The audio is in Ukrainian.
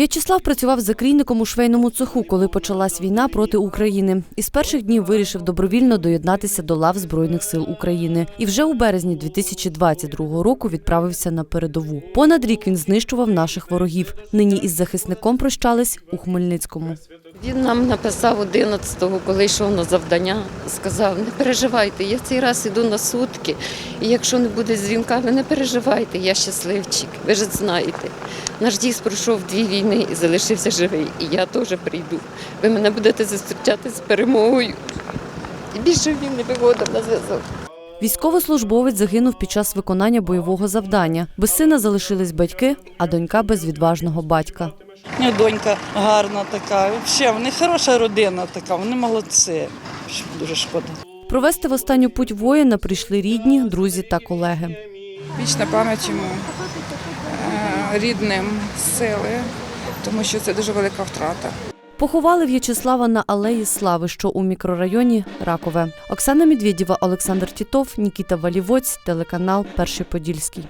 В'ячеслав працював закрійником у швейному цеху, коли почалась війна проти України. І з перших днів вирішив добровільно доєднатися до лав Збройних сил України. І вже у березні 2022 року відправився на передову. Понад рік він знищував наших ворогів. Нині із захисником прощались у Хмельницькому. Він нам написав 11-го, коли йшов на завдання, сказав: не переживайте, я цей раз іду на сутки, і якщо не буде дзвінка, ви не переживайте, я щасливчик, ви ж знаєте. Наш дійс пройшов дві війни і залишився живий, і я теж прийду. Ви мене будете зустрічати з перемогою. І більше він не виводив на зв'язок. Військовослужбовець загинув під час виконання бойового завдання. Без сина залишились батьки, а донька без відважного батька. У донька гарна така. Взагалі, вони хороша родина така, вони молодці. Дуже шкода. Провести в останню путь воїна прийшли рідні, друзі та колеги. Вічна пам'ять йому е, рідним сили, тому що це дуже велика втрата. Поховали В'ячеслава на алеї Слави, що у мікрорайоні Ракове. Оксана Медведєва, Олександр Тітов, Нікіта Валівоць, телеканал Перший Подільський.